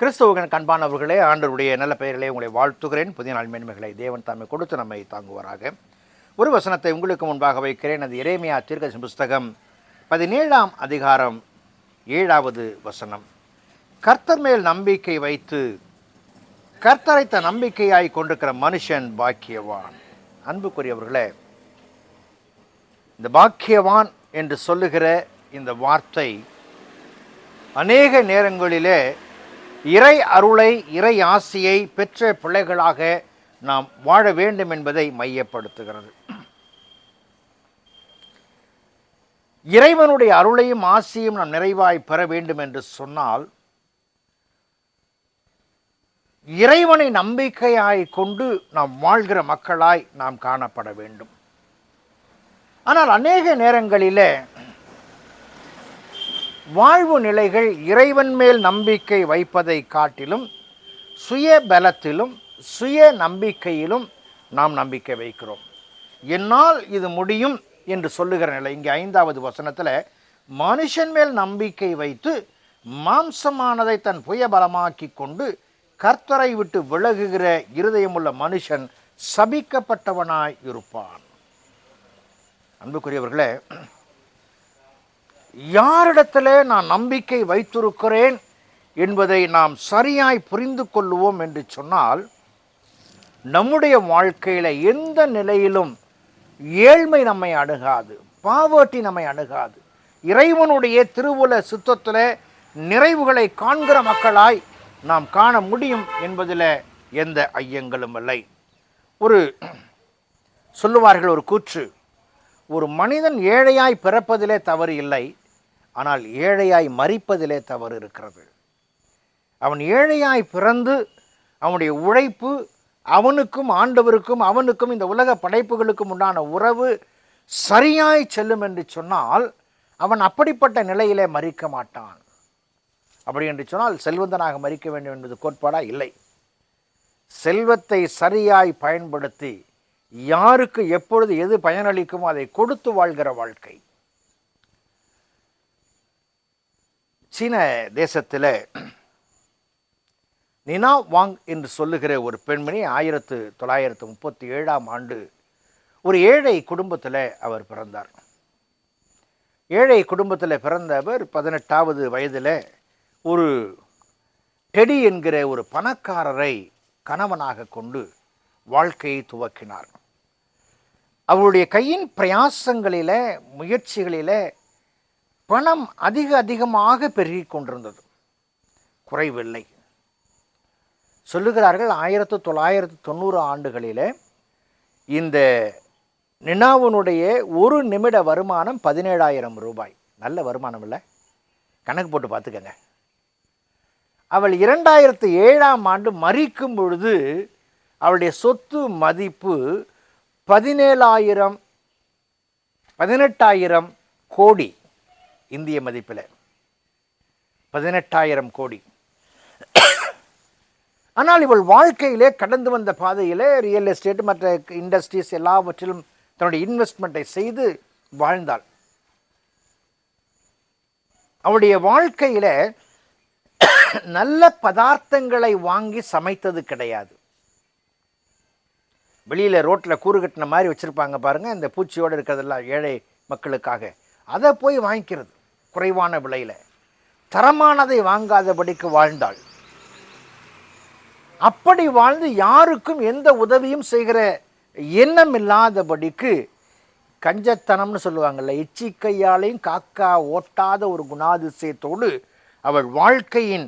கிறிஸ்துவகன் கண்பானவர்களே ஆண்டருடைய நல்ல பெயர்களே உங்களை வாழ்த்துகிறேன். புதிய நாள் மேன்மைகளை தேவன் தாமே கொடுத்து நம்மை தாங்குவாராக. ஒரு வசனத்தை உங்களுக்கு முன்பாக வைக்கிறேன். அது இறைமையா தீர்க்கதரிசன புஸ்தகம் பதினேழாம் அதிகாரம் ஏழாவது வசனம். கர்த்தர் மேல் நம்பிக்கை வைத்து கர்த்தரைத்த நம்பிக்கையாய் கொண்டிருக்கிற மனுஷன் பாக்கியவான். அன்புக்குரியவர்களே இந்த பாக்கியவான் என்று சொல்லுகிற இந்த வார்த்தை அநேக நேரங்களிலே இறை அருளை இறை ஆசியை பெற்ற பிள்ளைகளாக நாம் வாழ வேண்டும் என்பதை மையப்படுத்துகிறது. இறைவனுடைய அருளையும் ஆசியும் நாம் நிறைவாய் பெற வேண்டும் என்று சொன்னால் இறைவனை நம்பிக்கையாய் கொண்டு நாம் வாழ்கிற மக்களாய் நாம் காணப்பட வேண்டும். ஆனால் அநேக நேரங்களிலே வாழ்வு நிலைகள் இறைவன் மேல் நம்பிக்கை வைப்பதை காட்டிலும் சுய பலத்திலும் சுய நம்பிக்கையிலும் நாம் நம்பிக்கை வைக்கிறோம். என்னால் இது முடியும் என்று சொல்லுகிற நிலை. இங்கே ஐந்தாவது வசனத்தில் மனுஷன் மேல் நம்பிக்கை வைத்து மாம்சமானதை தன் புயபலமாக்கி கொண்டு கர்த்தரை விட்டு விலகுகிற இருதயமுள்ள மனுஷன் சபிக்கப்பட்டவனாய் இருப்பான். அன்புக்குரியவர்களே யாரிடத்திலே நான் நம்பிக்கை வைத்திருக்கிறேன் என்பதை நாம் சரியாய் புரிந்து கொள்ளுவோம் என்று சொன்னால் நம்முடைய வாழ்க்கையில் எந்த நிலையிலும் ஏழ்மை நம்மை அணுகாது பாவர்ட்டி நம்மை அணுகாது. இறைவனுடைய திருவுல சுத்தத்தில் நிறைவுகளை காண்கிற மக்களாய் நாம் காண முடியும் என்பதில் எந்த ஐயங்களும் இல்லை. ஒரு சொல்லுவார்கள் ஒரு கூற்று ஒரு மனிதன் ஏழையாய் பிறப்பதிலே தவறு இல்லை ஆனால் ஏழையாய் மறிப்பதிலே தவறு இருக்கிறது. அவன் ஏழையாய் பிறந்து அவனுடைய உழைப்பு அவனுக்கும் ஆண்டவருக்கும் அவனுக்கும் இந்த உலக படைப்புகளுக்கும் உண்டான உறவு சரியாய் செல்லும் என்று சொன்னால் அவன் அப்படிப்பட்ட நிலையிலே மறிக்க மாட்டான். அப்படி என்று சொன்னால் செல்வந்தனாக மறிக்க வேண்டும் என்பது கோட்பாடா? இல்லை. செல்வத்தை சரியாய் பயன்படுத்தி யாருக்கு எப்பொழுது எது பயனளிக்குமோ அதை கொடுத்து வாழ்கிற வாழ்க்கை. சீன தேசத்தில் நினா வாங் என்று சொல்லுகிற ஒரு பெண்மணி ஆயிரத்து தொள்ளாயிரத்து முப்பத்தி ஏழாம் ஆண்டு ஒரு ஏழை குடும்பத்தில் அவர் பிறந்தார். ஏழை குடும்பத்தில் பிறந்தவர் பதினெட்டாவது வயதில் ஒரு டெடி என்கிற ஒரு பணக்காரரை கணவனாக கொண்டு வாழ்க்கையை துவக்கினார். அவருடைய கையின் பிரயாசங்களில முயற்சிகளில பணம் அதிக அதிகமாக பெருகி கொண்டிருந்தது. குறைவில்லை. சொல்லுகிறார்கள் ஆயிரத்து தொள்ளாயிரத்து தொண்ணூறு ஆண்டுகளில் இந்த நினாவுனுடைய ஒரு நிமிட வருமானம் பதினேழாயிரம் ரூபாய். நல்ல வருமானம் இல்லை. கணக்கு போட்டு பார்த்துக்கங்க. அவள் இரண்டாயிரத்து ஏழாம் ஆண்டு மறிக்கும் பொழுது அவளுடைய சொத்து மதிப்பு பதினேழாயிரம் பதினெட்டாயிரம் கோடி. இந்திய மதிப்பில். பதினெட்டாயிரம் கோடி. ஆனால் இவள் வாழ்க்கையிலே கடந்து வந்த பாதையிலே ரியல் எஸ்டேட் மற்ற இண்டஸ்ட்ரீஸ் எல்லாவற்றிலும் தன்னுடைய இன்வெஸ்ட்மெண்ட்டை செய்து வாழ்ந்தாள். அவளுடைய வாழ்க்கையில் நல்ல பதார்த்தங்களை வாங்கி சமைத்தது கிடையாது. வெளியில் ரோட்டில் கூறு கட்டின மாதிரி வச்சுருப்பாங்க பாருங்கள் இந்த பூச்சியோடு இருக்கிறதெல்லாம் ஏழை மக்களுக்காக. அதை போய் வாங்கிக்கிறது. குறைவான விலையில். தரமானதை வாங்காதபடிக்கு வாழ்ந்தாள். அப்படி வாழ்ந்து யாருக்கும் எந்த உதவியும் செய்கிற எண்ணம் இல்லாதபடிக்கு கஞ்சத்தனம்னு சொல்லுவாங்கள்ல எச்சி கையாலையும் காக்கா ஓட்டாத ஒரு குணாதிசயத்தோடு அவள் வாழ்க்கையின்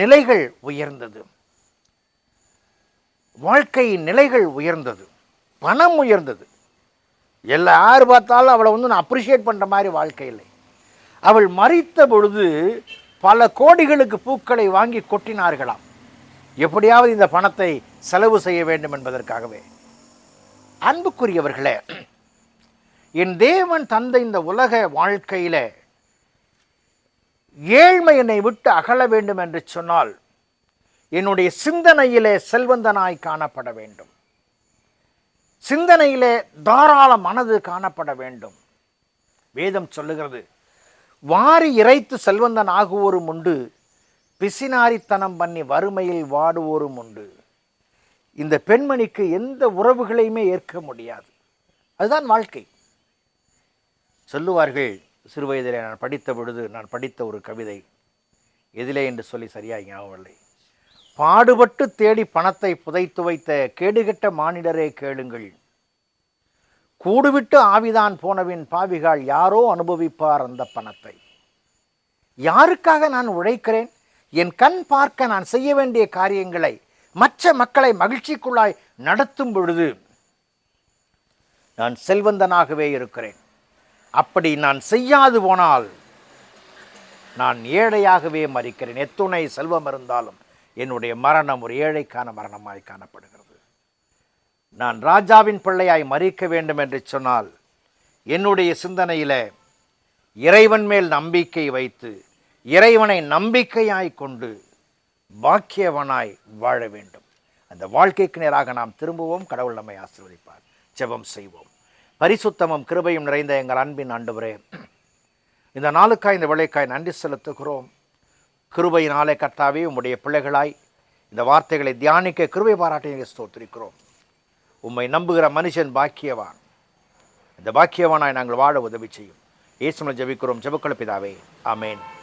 நிலைகள் உயர்ந்தது. வாழ்க்கையின் நிலைகள் உயர்ந்தது. பணம் உயர்ந்தது. எல்லா யார் பார்த்தாலும் அவளை வந்து நான் அப்ரிஷியேட் பண்ணுற மாதிரி வாழ்க்கை இல்லை. அவள் மறித்த பொழுது பல கோடிகளுக்கு பூக்களை வாங்கி கொட்டினார்களாம். எப்படியாவது இந்த பணத்தை செலவு செய்ய வேண்டும் என்பதற்காகவே. அன்புக்குரியவர்களே என் தேவன் தந்த இந்த உலக வாழ்க்கையில் ஏழ்மை என்னை விட்டு அகல வேண்டும் என்று சொன்னால் என்னுடைய சிந்தனையிலே செல்வந்தனாய் காணப்பட வேண்டும். சிந்தனையிலே தாராள மனது காணப்பட வேண்டும். வேதம் சொல்லுகிறது வாரி இறைத்து செல்வந்தன் ஆகுவோரும் உண்டு. பிசினாரித்தனம் பண்ணி வறுமையில் வாடுவோரும் உண்டு. இந்த பெண்மணிக்கு எந்த உறவுகளையுமே ஏற்க முடியாது. அதுதான் வாழ்க்கை. சொல்லுவார்கள் சிறுவயதிலே நான் படித்த பொழுது நான் படித்த ஒரு கவிதை. எதிலே என்று சொல்லி சரியாக ஞாபகம் பாடுபட்டு தேடி பணத்தை புதைத்து வைத்த கேடுகெட்ட மானிடரே கேளுங்கள். கூடுவிட்டு ஆவிதான் போனவின் பாவிகால் யாரோ அனுபவிப்பார் அந்த பணத்தை. யாருக்காக நான் உழைக்கிறேன்? என் கண் பார்க்க நான் செய்ய வேண்டிய காரியங்களை மற்ற மக்களை மகிழ்ச்சிக்குள்ளாய் நடத்தும் பொழுது நான் செல்வந்தனாகவே இருக்கிறேன். அப்படி நான் செய்யாது போனால் நான் ஏழையாகவே மறிக்கிறேன். எத்துணை செல்வம் இருந்தாலும் என்னுடைய மரணம் ஒரு ஏழைக்கான மரணமாய் காணப்படுகிறது. நான் ராஜாவின் பிள்ளையாய் மறிக்க வேண்டும் என்று சொன்னால் என்னுடைய சிந்தனையில் இறைவன் மேல் நம்பிக்கை வைத்து இறைவனை நம்பிக்கையாய் கொண்டு பாக்கியவனாய் வாழ வேண்டும். அந்த வாழ்க்கைக்கு நேராக நாம் திரும்புவோம். கடவுள் நம்மை ஆசீர்வதிப்பார். ஜெபம் செய்வோம். பரிசுத்தமும் கிருபையும் நிறைந்த எங்கள் அன்பின் ஆண்டவரே இந்த நாளுக்காய் இந்த விளைக்காய் நன்றி செலுத்துகிறோம். கிருபையினாலே கர்த்தாவே உம்முடைய பிள்ளைகளாய் இந்த வார்த்தைகளை தியானிக்க கிருபை பாராட்டி ஸ்தோத்திருக்கிறோம். உம்மை நம்புகிற மனுஷன் பாக்கியவான். இந்த பாக்கியவானாய் நாங்கள் வாழ உதவி செய்யும். ஏசுமலை ஜபிக்கிறோம். ஜெபக்கள பிதாவே. ஆமென்.